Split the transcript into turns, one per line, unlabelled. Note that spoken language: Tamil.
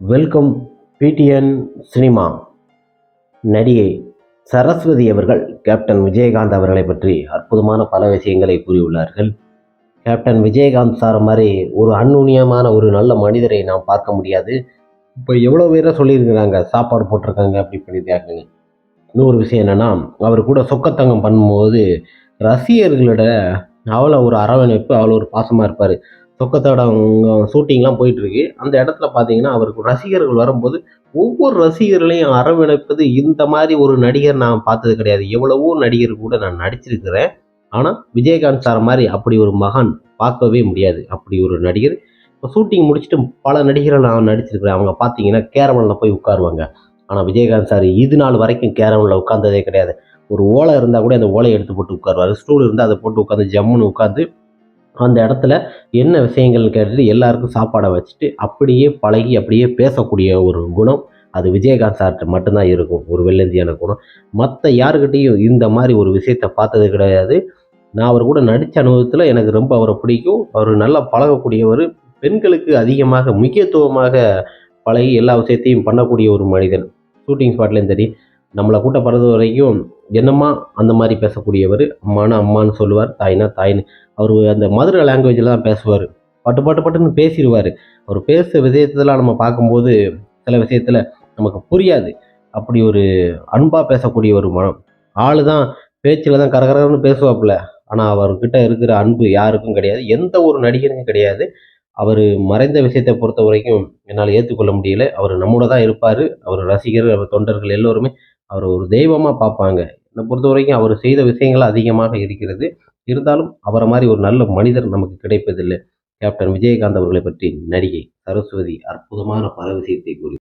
Welcome PTN cinema. நடிகை சரஸ்வதி அவர்கள் கேப்டன் விஜயகாந்த் அவர்களை பற்றி அற்புதமான பல விஷயங்களை கூறியுள்ளார்கள். கேப்டன் விஜயகாந்த் சார் மாதிரி ஒரு அந்நுண்ணியமான ஒரு நல்ல மனிதரை நாம் பார்க்க முடியாது. இப்போ எவ்வளோ பேரை சொல்லியிருக்கிறாங்க சாப்பாடு போட்டிருக்காங்க அப்படி பண்ணியிருக்காங்க இன்னொரு விஷயம் என்னென்னா அவர் கூட சொக்கத்தங்கம் பண்ணும்போது ரசிகர்களிட அவ்வளோ ஒரு அரவணைப்பு அவ்வளோ ஒரு பாசமாக இருப்பார். சொக்கத்தோட ஷூட்டிங்லாம் போயிட்டுருக்கு. அந்த இடத்துல பார்த்தீங்கன்னா அவருக்கு ரசிகர்கள் வரும்போது ஒவ்வொரு ரசிகர்களையும் அரவணைப்பது இந்த மாதிரி ஒரு நடிகர் நான் பார்த்தது கிடையாது. எவ்வளவோ நடிகர் கூட நான் நடிச்சிருக்கிறேன். ஆனால் விஜயகாந்த் சார் மாதிரி அப்படி ஒரு மகான் பார்க்கவே முடியாது. அப்படி ஒரு நடிகர். இப்போ ஷூட்டிங் முடிச்சுட்டு பல நடிகர்கள் நான் நடிச்சிருக்கிறேன். அவங்க பார்த்தீங்கன்னா கேரவனில் போய் உட்காருவாங்க. ஆனால் விஜயகாந்த் சார் இது நாள் வரைக்கும் கேரவனில் உட்காந்ததே கிடையாது. ஒரு ஓலை இருந்தால் கூட அந்த ஓலையை எடுத்து போட்டு உட்காருவார். ஸ்டூல் இருந்தால் அதை போட்டு உட்காந்து ஜம்முன்னு உட்காந்து அந்த இடத்துல என்ன விஷயங்கள்னு கேட்டுட்டு எல்லாருக்கும் சாப்பாடை வச்சுட்டு அப்படியே பழகி அப்படியே பேசக்கூடிய ஒரு குணம் அது விஜயகாந்த் சார்கிட்ட மட்டும்தான் இருக்கும். ஒரு வெள்ளந்தியான குணம். மற்ற யாருக்கிட்டேயும் இந்த மாதிரி ஒரு விஷயத்தை பார்த்தது கிடையாது. நான் அவர் கூட நடித்த அனுபவத்தில் எனக்கு ரொம்ப அவரை பிடிக்கும். அவர் நல்லா பழகக்கூடியவர். பெண்களுக்கு அதிகமாக முக்கியத்துவமாக பழகி எல்லா விஷயத்தையும் பண்ணக்கூடிய ஒரு மனிதன் ஷூட்டிங் ஸ்பாட்லேயும் சரி நம்மளை கூட்ட பிறந்த வரைக்கும் என்னம்மா அந்த மாதிரி பேசக்கூடியவர்? அம்மானா அம்மான்னு சொல்லுவார் தாய்னா தாய்னு அவர் அந்த மதுரை லாங்குவேஜில் தான் பேசுவார். பட்டு பட்டு பட்டுன்னு பேசிடுவார். அவர் பேச விஷயத்தெல்லாம் நம்ம பார்க்கும்போது சில விஷயத்தில் நமக்கு புரியாது. அப்படி ஒரு அன்பாக பேசக்கூடிய ஒரு மனம் ஆள் தான் பேச்சில் தான் கரகரன்னு பேசுவாப்புல. ஆனால் அவர்கிட்ட இருக்கிற அன்பு யாருக்கும் கிடையாது. எந்த ஒரு நடிகருக்கும் கிடையாது. அவர் மறைந்த விஷயத்தை பொறுத்த வரைக்கும் என்னால் ஏற்றுக்கொள்ள முடியல. அவர் நம்மோட தான் இருப்பார். அவர் ரசிகர் அவர் தொண்டர்கள் எல்லோருமே அவர் ஒரு தெய்வமாக பார்ப்பாங்க. என்னை பொறுத்த வரைக்கும் அவர் செய்த விஷயங்கள் அதிகமாக இருக்கிறது. இருந்தாலும் அவரை மாதிரி ஒரு நல்ல மனிதர் நமக்கு கிடைப்பதில்லை. கேப்டன் விஜயகாந்த் அவர்களை பற்றி நடிகை சரஸ்வதி அற்புதமான பல விஷயத்தை கூறி